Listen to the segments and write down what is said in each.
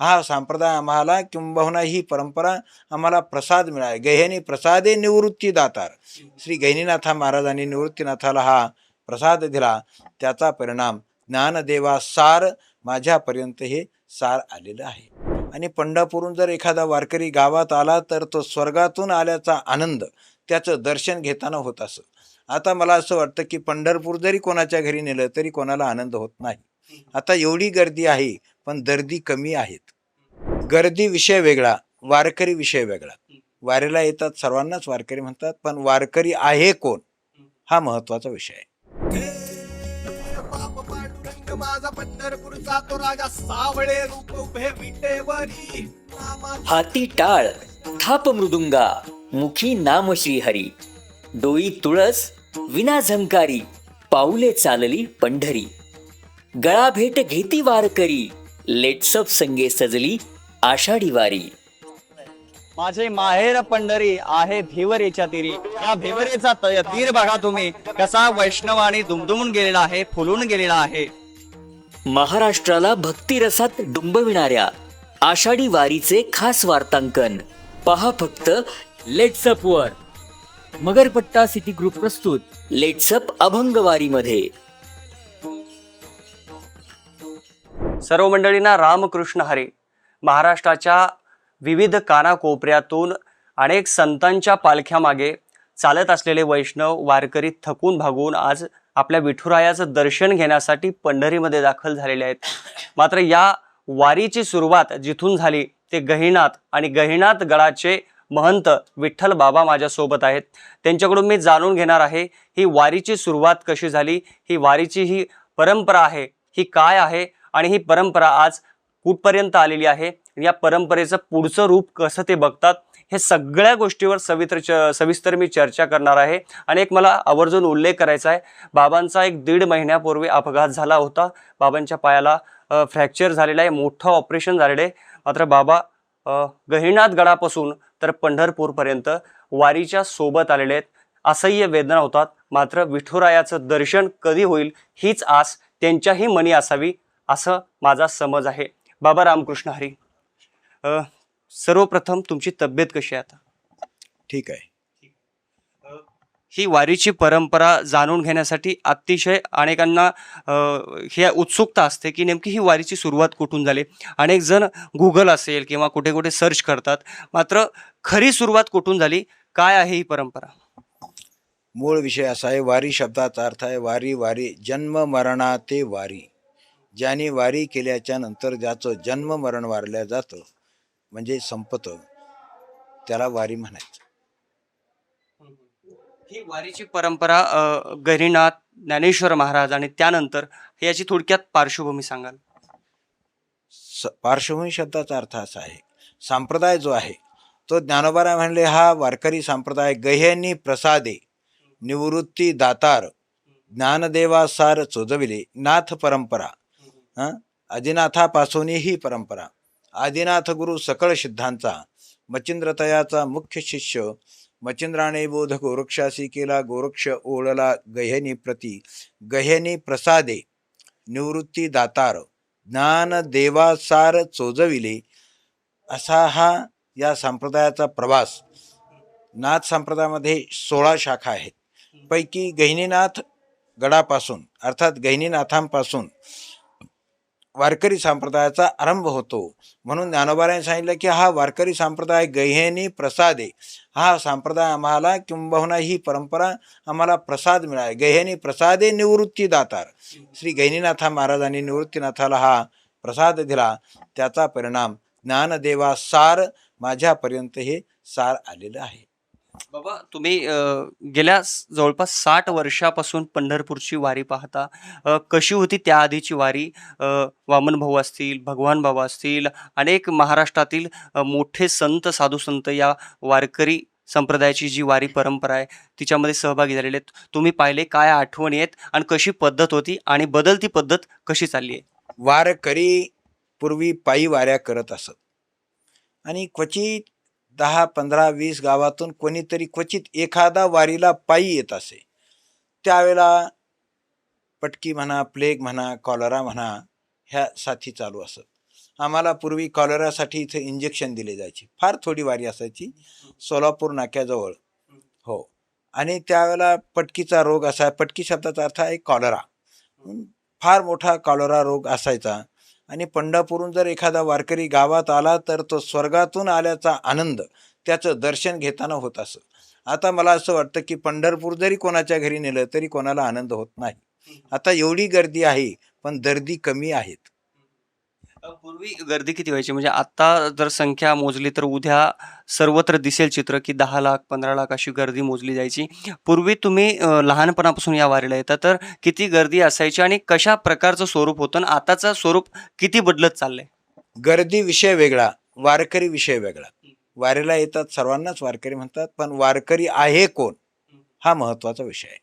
हा संप्रदाय आम्हाला किंबहुना ही परंपरा आम्हाला प्रसाद मिळाला. गह्यानी प्रसादे निवृत्ती दातार. श्री गहिनीनाथा महाराजांनी निवृत्तीनाथाला हा प्रसाद दिला. त्याचा परिणाम ज्ञानदेवा सार माझ्यापर्यंत हे सार आलेलं आहे. आणि पंढरपूरहून जर एखादा वारकरी गावात आला तर तो स्वर्गातून आल्याचा आनंद त्याचं दर्शन घेताना होत असं. आता मला असं वाटतं की पंढरपूर जरी कोणाच्या घरी नेलं तरी कोणाला आनंद होत नाही. आता एवढी गर्दी आहे पण दर्दी कमी आहेत. गर्दी विषय वेगळा वारकरी विषय वेगळा. वारीला येतात सर्वांनाच वारकरी म्हणतात पण वारकरी आहे कोण? हा महत्त्वाचा विषय आहे. हाती टाळ थाप मृदुंगा मुखी नाम श्रीहरी. डोई तुळस विना झंकारी पाऊले चालली पंढरी. गळा भेट घेती वारकरी लेट्सअप संगे सजली आषाढी वारी. माझे माहेर पंढरी आहे भिवरेच्या तीरी. या भिवरेचा तीर बघा तुम्ही. कसा वैष्णव आणि दुमदुमून गेलेला आहे फुलून गेलेला आहे. महाराष्ट्राला भक्तिरसात डुंबविणाऱ्या आषाढी वारीचे खास वार्तांकन. पहा फक्त लेट्सअप वर. मगरपट्टा सिटी ग्रुप प्रस्तुत. लेट्सअप अभंग सर्व मंडळींना रामकृष्ण हरी. महाराष्ट्राच्या विविध कानाकोपऱ्यातून अनेक संतांच्या पालख्यामागे चालत असलेले वैष्णव वारकरी थकून भागून आज आपल्या विठुरायाचं दर्शन घेण्यासाठी पंढरीमध्ये दाखल झालेले आहेत. मात्र या वारीची सुरुवात जिथून झाली ते गहिनाथ आणि गहिनाथ गडाचे महंत विठ्ठल बाबा माझ्यासोबत आहेत. त्यांच्याकडून मी जाणून घेणार आहे ही वारीची सुरुवात कशी झाली ही वारीची ही परंपरा आहे ही काय आहे आणि ही परंपरा आज कुठपर्यंत आलेली आहे? या परंपरेचं पुढचं रूप कसं ते बघतात? हे सगळ्या गोष्टीवर सवित्र च सविस्तर मी चर्चा करणार आहे. आणि एक मला आवर्जून उल्लेख करायचा आहे. बाबांचा एक दीड महिन्यापूर्वी अपघात झाला होता. बाबांच्या पायाला फ्रॅक्चर झालेला आहे. मोठं ऑपरेशन झालेलं आहे. मात्र बाबा गहिनाथ गडापासून तर पंढरपूरपर्यंत वारीच्या सोबत आलेले आहेत. असह्य वेदना होतात. मात्र विठुरायाचं दर्शन कधी होईल हीच आस त्यांच्याही मनी असावी. असं माझा समज आहे. बाबा रामकृष्ण हरी अ, सर्वप्रथम तुमची तब्येत कशी आहे आता? ठीक आहे. ही वारीची परंपरा जाणून घेण्यासाठी अतिशय अनेकांना अ, ही उत्सुकता असते की नेमकी ही वारीची सुरुवात कुठून झाली? अनेक जण गुगल असेल किंवा कुठे कुठे सर्च करतात. मात्र खरी सुरुवात कुठून झाली? काय आहे ही परंपरा? मूळ विषय असा आहे वारी शब्दाचा अर्थ आहे वारी वारी जन्म मरणा ते वारी. ज्याने वारी केल्याच्यानंतर ज्याचं जन्म मरण वारल्या जातं म्हणजे संपतं त्याला वारी म्हणायचं. ही वारीची परंपरा अ, गहिनीनाथ ज्ञानेश्वर महाराज आणि त्यानंतर याची थोडक्यात पार्श्वभूमी सांगाल? स पार्श्वभूमी शब्दाचा अर्थ असा आहे संप्रदाय जो आहे तो ज्ञानोबारा म्हणले हा वारकरी संप्रदाय गह्यांनी प्रसादे निवृत्ती दातार ज्ञानदेवा सार चोजविले नाथ परंपरा हं? आदिनाथापासून ही परंपरा. आदिनाथ गुरु सकळ सिद्धांचा मचिंद्रतयाचा मुख्य शिष्य मचिंद्राने बोध गोरक्षासी केला गोरक्ष ओळला गह्यनी प्रती गह्यनी प्रसादे निवृत्ती दातार ज्ञान देवासार चोजविले असा हा या संप्रदायाचा प्रवास. नाथ संप्रदायामध्ये सोळा शाखा आहेत. पैकी गहिनीनाथ गडापासून अर्थात गहिनीनाथांपासून वारकरी संप्रदायाचा आरंभ होतो. म्हणून ज्ञानोबाराने सांगितलं की हा वारकरी संप्रदाय गह्यनी प्रसादे. हा संप्रदाय आम्हाला किंबहुना ही परंपरा आम्हाला प्रसाद मिळाला. गह्यनी प्रसादे निवृत्ती दातार श्री गहिनीनाथा महाराजांनी निवृत्तीनाथाला हा प्रसाद दिला. त्याचा परिणाम ज्ञानदेवा सार माझ्यापर्यंत हे सार आलेलं आहे. बाबा तुम्ही गेल्या जवळपास साठ वर्षापासून पंढरपूरची वारी पाहता. अ, कशी होती त्या आधीची वारी? अ, वामन भाऊ असतील भगवान बाबा असतील अनेक महाराष्ट्रातील अ, मोठे संत साधू संत या वारकरी संप्रदायाची जी वारी परंपरा आहे तिच्यामध्ये सहभागी झालेले आहेत. तुम्ही पाहिले काय आठवणी आहेत आणि कशी पद्धत होती आणि बदलती पद्धत कशी चालली आहे? वारकरी पूर्वी पायी वाऱ्या करत असत. आणि क्वचित दहा पंधरा वीस गावातून कोणीतरी क्वचित एखादा वारीला पायी येत असे. त्यावेळेला पटकी म्हणा प्लेग म्हणा कॉलरा म्हणा ह्या साथी चालू असत. आम्हाला पूर्वी कॉलरासाठी इथे इंजेक्शन दिले जायचे. फार थोडी वारी असायची. सोलापूर नाक्याजवळ. हो. आणि त्यावेळेला पटकीचा रोग असा पटकी शब्दाचा अर्थ आहे कॉलरा फार मोठा कॉलरा रोग असायचा. आणि पंढरपूरहून जर एखादा वारकरी गावात आला तर तो स्वर्गातून आल्याचा आनंद त्याचं दर्शन घेताना होत असं. आता मला असं वाटतं की पंढरपूर जरी कोणाच्या घरी नेलं तरी कोणाला आनंद होत नाही. आता एवढी गर्दी आहे पण दर्दी कमी आहेत. पूर्वी गर्दी किती व्हायची? म्हणजे आता जर संख्या मोजली तर उद्या सर्वत्र दिसेल चित्र की दहा लाख पंधरा लाख अशी गर्दी मोजली जायची. पूर्वी तुम्ही लहानपणापासून या वारीला येता तर किती गर्दी असायची आणि कशा प्रकारचं स्वरूप होतं आणि आताचं स्वरूप किती बदलत चाललंय? गर्दी विषय वेगळा वारकरी विषय वेगळा. वारीला येतात सर्वांनाच वारकरी म्हणतात पण वारकरी आहे कोण? हा महत्त्वाचा विषय आहे.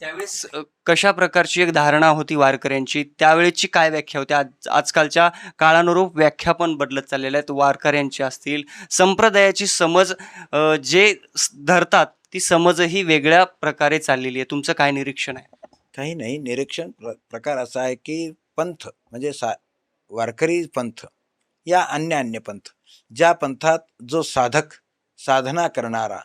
त्यावेळेस कशा प्रकारची एक धारणा होती वारकऱ्यांची? त्यावेळेची काय व्याख्या होती? आज आजकालच्या काळानुरूप व्याख्या पण बदलत चाललेल्या आहेत. वारकऱ्यांची असतील संप्रदायाची समज जे धरतात ती समजही वेगळ्या प्रकारे चाललेली आहे. तुमचं काय निरीक्षण आहे? काही नाही. निरीक्षण प्र प्रकार असा आहे की पंथ म्हणजे सा वारकरी पंथ या अन्य अन्य पंथ ज्या पंथात जो साधक साधना करणारा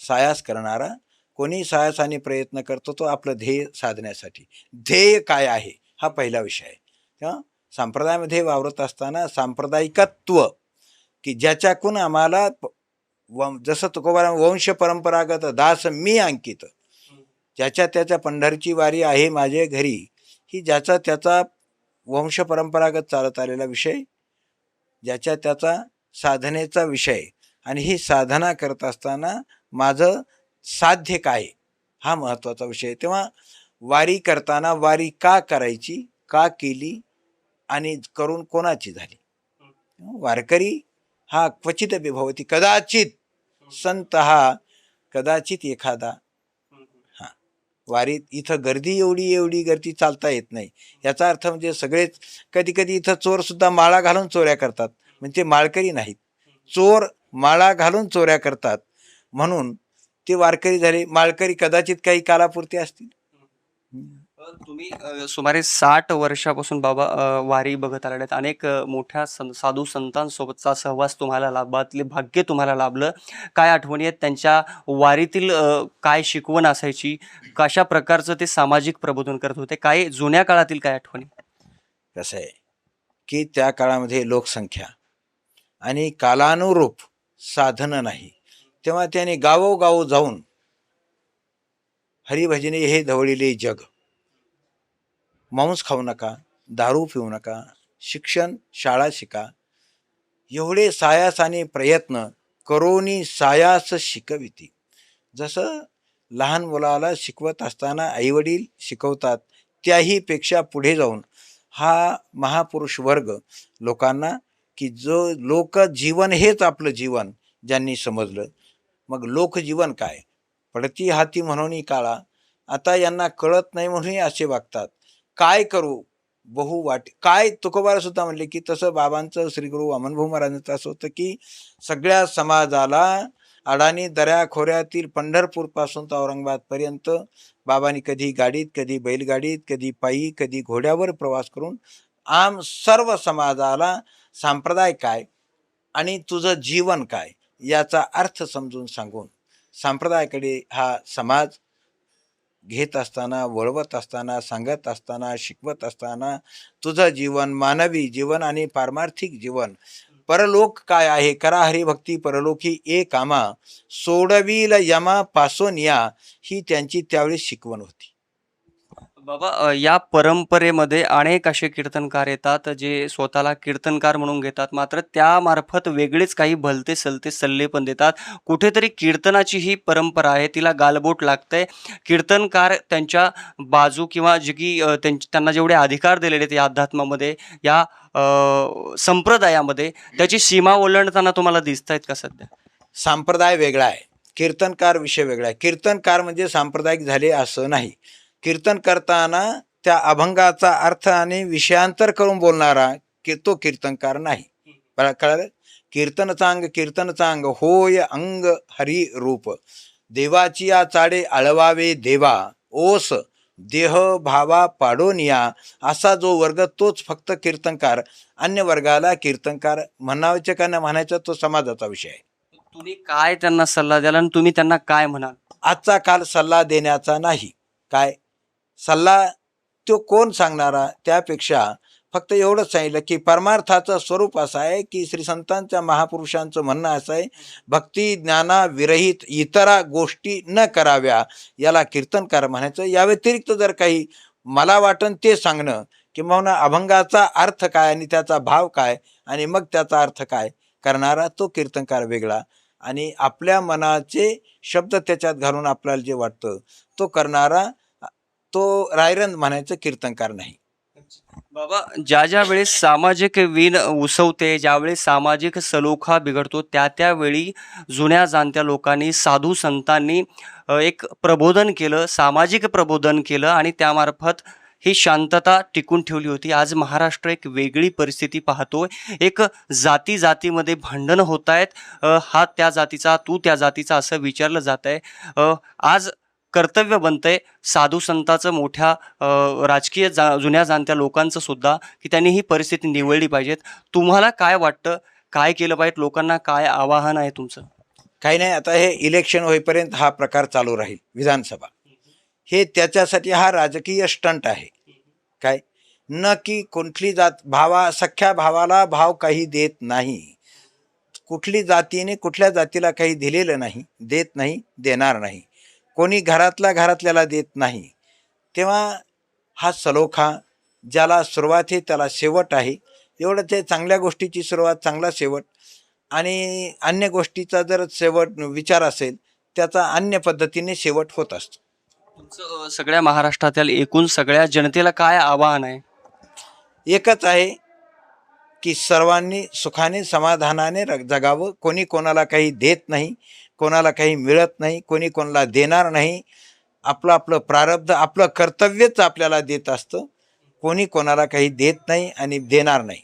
सायास करणारा कोणी साहसाने प्रयत्न करतो तो आपलं ध्येय साधण्यासाठी. ध्येय काय आहे? हा पहिला विषय आहे. तेव्हा संप्रदायामध्ये वावरत असताना सांप्रदायिकत्व की ज्याच्याकून आम्हाला प- वं- जसं तुकोबारा वंश परंपरागत दास मी अंकित ज्याच्या त्याच्या पंढरची वारी आहे माझे घरी ही ज्याचा त्याचा वंश परंपरागत चालत आलेला विषय ज्याच्या त्याचा साधनेचा विषय आणि ही साधना करत असताना माझं साध्य काय हा महत्त्वाचा विषय तेव्हा वारी करताना वारी का करायची का केली आणि करून कोणाची झाली? वारकरी हा क्वचित विभवती कदाचित संत हा कदाचित एखादा. वारीत इथं गर्दी एवढी एवढी गर्दी चालता येत नाही. याचा अर्थ म्हणजे सगळेच कधी कधी इथं चोर सुद्धा माळा घालून चोऱ्या करतात. म्हणजे माळकरी नाहीत. चोर माळा घालून चोऱ्या करतात. म्हणून ते वारकरी झाले माळकरी कदाचित काही कालापुरते असतील. तुम्ही सुमारे साठ वर्षापासून बाबा वारी बघत आलेले आहेत. अनेक मोठ्या सं साधू संतांसोबतचा सहवास तुम्हाला लाभला भाग्य तुम्हाला लाभलं. काय आठवणी आहेत? त्यांच्या वारीतील काय शिकवण असायची? कशा प्रकारचं ते सामाजिक प्रबोधन करत होते? काय जुन्या काळातील काय आठवणी? कसं आहे की त्या काळामध्ये लोकसंख्या आणि कालानुरूप साधनं नाही. तेव्हा त्याने गावोगाव जाऊन हरिभजने हे धवळलेले जग. मांस खाऊ नका दारू पिऊ नका शिक्षण शाळा शिका. एवढे सायासाने प्रयत्न करोनी सायास शिकविती. जसं लहान मुलाला शिकवत असताना आईवडील शिकवतात त्याहीपेक्षा पुढे जाऊन हा महापुरुष वर्ग लोकांना की जो लोक जीवन हेच आपलं जीवन ज्यांनी समजलं. मग लोकजीवन काय? पडती हाती म्हणून काळा. आता यांना कळत नाही म्हणूनही असे वागतात. काय करू? बहु वाट काय? तुकोबारा सुद्धा म्हणले की तसं बाबांचं श्रीगुरु वामनभाऊ महाराजांचं असं होतं की सगळ्या समाजाला अडाणी दऱ्याखोऱ्यातील पंढरपूरपासून तर औरंगाबादपर्यंत बाबांनी कधी गाडीत कधी बैलगाडीत कधी पायी कधी घोड्यावर प्रवास करून आम सर्व समाजाला संप्रदाय काय? आणि तुझं जीवन काय? याचा अर्थ समजून सांगून संप्रदायाकडे हा समाज घेत असताना वळवत असताना सांगत असताना शिकवत असताना तुझं जीवन मानवी जीवन आणि पारमार्थिक जीवन परलोक काय आहे? करा हरिभक्ती परलोकी ए कामा सोडवील यमा पासून या ही त्यांची त्यावेळी शिकवण होती. बाबा या परंपरेमध्ये अनेक असे कीर्तनकार येतात जे स्वतःला कीर्तनकार म्हणून घेतात. मात्र त्यामार्फत वेगळेच काही भलते सलते सल्ले पण देतात. कुठेतरी कीर्तनाची ही परंपरा आहे तिला गालबोट लागतंय. कीर्तनकार त्यांच्या बाजू किंवा जे की त्यांना जेवढे अधिकार दिलेले आहेत या अध्यात्मामध्ये या संप्रदायामध्ये त्याची सीमा ओलांडताना तुम्हाला दिसत आहेत का सध्या? संप्रदाय वेगळा आहे. कीर्तनकार विषय वेगळा आहे. कीर्तनकार म्हणजे सांप्रदायिक झाले असं नाही. कीर्तन करताना त्या अभंगाचा अर्थ आणि विषयांतर करून बोलणारा की तो कीर्तनकार नाही. कळालं? कीर्तन चांग कीर्तन चांग होय अंग हरी रूप. देवाची या चाडे आळवावे देवा ओस देह भावा पाडोनिया असा जो वर्ग तोच फक्त कीर्तनकार अन्य वर्गाला कीर्तनकार म्हणायचे का न म्हणायचं? तो समाजाचा विषय आहे. तुम्ही काय त्यांना सल्ला द्याल आणि तुम्ही त्यांना काय म्हणाल? आजचा काल सल्ला देण्याचा नाही. काय? सल्ला तो कोण सांगणारा? त्यापेक्षा फक्त एवढंच सांगितलं की परमार्थाचं स्वरूप असं आहे की श्री संतांच्या महापुरुषांचं म्हणणं असं आहे भक्ती ज्ञानाविरहित इतरा गोष्टी न कराव्या याला कीर्तनकार म्हणायचं. या व्यतिरिक्त जर काही मला वाटन ते सांगणं किंवा अभंगाचा अर्थ काय आणि त्याचा भाव काय आणि मग त्याचा अर्थ काय करणारा तो कीर्तनकार वेगळा आणि आपल्या मनाचे शब्द त्याच्यात घालून आपल्याला जे वाटतं तो करणारा तो रायरन म्हणायचं कीर्तनकार नाही. बाबा ज्या ज्या वेळेस सामाजिक वीण उसवते ज्यावेळेस सामाजिक सलोखा बिघडतो त्या त्यावेळी जुन्या जाणत्या लोकांनी साधू संतांनी एक प्रबोधन केलं सामाजिक प्रबोधन केलं आणि त्यामार्फत ही शांतता टिकून ठेवली होती. आज महाराष्ट्र एक वेगळी परिस्थिती पाहतोय एक जाती जातीमध्ये भांडणं होत आहेत. हा त्या जातीचा तू त्या जातीचा असं विचारलं जात आहे आज कर्तव्य बनतंय. साधू संताचं मोठ्या राजकीय जा जुन्या जाणत्या लोकांचं सुद्धा की त्यांनी ही परिस्थिती निवडली पाहिजेत. तुम्हाला काय वाटतं? काय केलं पाहिजे लोकांना काय आवाहन आहे तुमचं? काही नाही. आता हे इलेक्शन होईपर्यंत हा प्रकार चालू राहील विधानसभा. हे त्याच्यासाठी हा राजकीय स्टंट आहे. काय? न की कुठली जात भावा सख्या भावाला भाव काही देत नाही. कुठली जातीने कुठल्या जातीला काही दिलेलं नाही देत नाही देणार नाही. कोणी घरातला घरातल्याला देत नाही. तेव्हा हा सलोखा ज्याला सुरुवात आहे त्याला शेवट आहे एवढंच आहे चांगल्या गोष्टीची सुरुवात चांगला शेवट. आणि अन्य गोष्टीचा जर शेवट विचार असेल त्याचा अन्य पद्धतीने शेवट होत असतो. तुमचं सगळ्या महाराष्ट्रातील एकूण सगळ्या जनतेला काय आवाहन आहे? एकच आहे की सर्वांनी सुखाने समाधानाने जगावं. कोणी कोणाला काही देत नाही. कोणाला काही मिळत नाही कोणी कोणाला देणार नाही. आपलं आपलं प्रारब्ध आपलं कर्तव्यच आपल्याला देत असतं. कोणी कोणाला काही देत नाही आणि देणार नाही.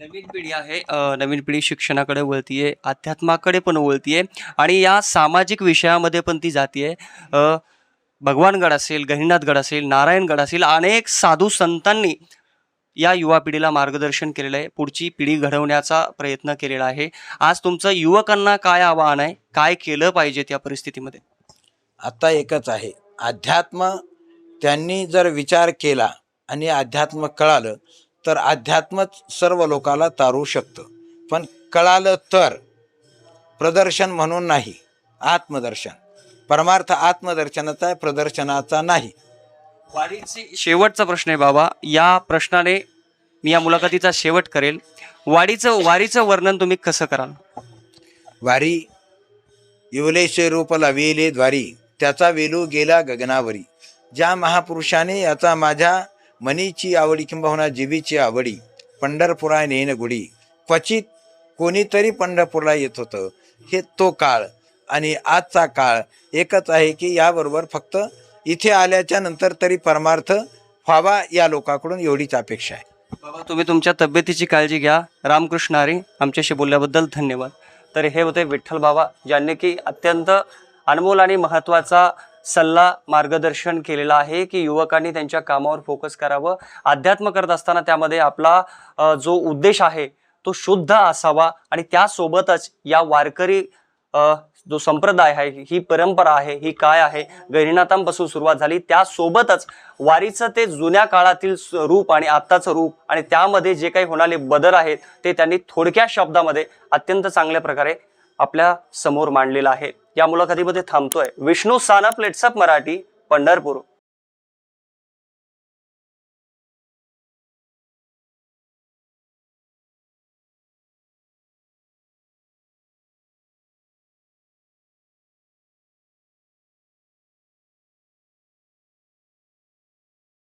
नवीन पिढी आहे नवीन पिढी शिक्षणाकडे वळतीये अध्यात्माकडे पण वळतीये आणि या सामाजिक विषयामध्ये पण ती जातीये. भगवानगड असेल गहिनाथगड असेल नारायणगड असेल अनेक साधू संतांनी या युवा पिढीला मार्गदर्शन केलेलं आहे. पुढची पिढी घडवण्याचा प्रयत्न केलेला आहे. आज तुमचं युवकांना काय आव्हान आहे? काय केलं पाहिजे त्या परिस्थितीमध्ये? आता एकच आहे. अध्यात्म त्यांनी जर विचार केला आणि अध्यात्म कळालं तर अध्यात्मच सर्व लोकाला तारू शकतं. पण कळालं तर प्रदर्शन म्हणून नाही आत्मदर्शन. परमार्थ आत्मदर्शनाचा आहे प्रदर्शनाचा नाही. वारीचे शेवटचा प्रश्न आहे बाबा. या प्रश्नाने मी या मुलाखतीचा शेवट करेल. वाडीचं वारीचं वर्णन तुम्ही कसं कराल? वारी येवलेशे रूप लवेले द्वारी त्याचा वेलू गेला गगनावरी. ज्या महापुरुषाने याचा माझ्या मनीची आवडी किंबहुना जीवीची आवडी पंढरपुरा नेन गुडी क्वचित कोणीतरी पंढरपूरला येत होतं. हे तो काळ आणि आजचा काळ एकच आहे की याबरोबर फक्त इथे आल्याच्यानंतर तरी परमार्थ व्हावा या लोकांकडून एवढीच अपेक्षा आहे. बाबा तुम्ही तुमच्या तब्येतीची काळजी घ्या. रामकृष्ण हरी आमच्याशी बोलल्याबद्दल धन्यवाद. तर हे होते विठ्ठल बाबा ज्यांनी की अत्यंत अनमोल आणि महत्त्वाचा सल्ला मार्गदर्शन केलेला आहे की युवकांनी त्यांच्या कामावर फोकस करावं. अध्यात्म करत असताना त्यामध्ये आपला जो उद्देश आहे तो शुद्ध असावा आणि त्यासोबतच या वारकरी जो संप्रदाय आहे ही परंपरा आहे ही काय आहे गहिनाथांपासून सुरुवात झाली. त्यासोबतच वारीचं ते जुन्या काळातील स- रूप आणि आत्ताचं रूप आणि त्यामध्ये जे काही होणारे बदल आहेत ते त्यांनी थोडक्या शब्दामध्ये अत्यंत चांगल्या प्रकारे आपल्यासमोर मांडलेलं आहे. या मुलाखतीमध्ये थांबतोय विष्णू सानप लेट्सअप मराठी पंढरपूर.